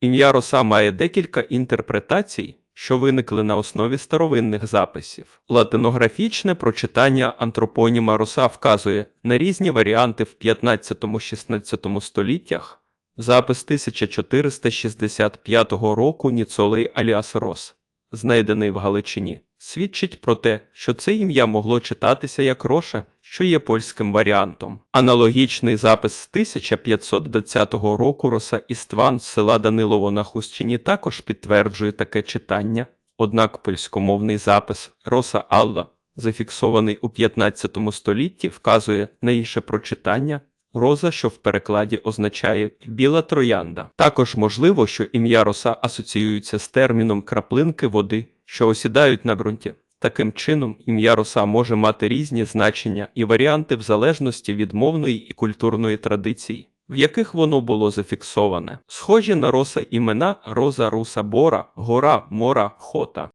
Ім'я роса має декілька інтерпретацій, що виникли на основі старовинних записів. Латинографічне прочитання антропоніма роса вказує на різні варіанти в 15-16 століттях. Запис 1465 року Ніцолей Аліас Рос, знайдений в Галичині, свідчить про те, що це ім'я могло читатися як Роша, що є польським варіантом. Аналогічний запис з 1520 року Роса Істван з села Данилово на Хустчині також підтверджує таке читання, однак польськомовний запис Роса Алла, зафіксований у 15 столітті, вказує на інше прочитання Роза, що в перекладі означає біла троянда. Також можливо, що ім'я роса асоціюється з терміном краплинки води, що осідають на ґрунті. Таким чином, ім'я роса може мати різні значення і варіанти в залежності від мовної і культурної традиції, в яких воно було зафіксоване. Схожі на роса імена Роза Руса Бора, Гора, Мора, Хота.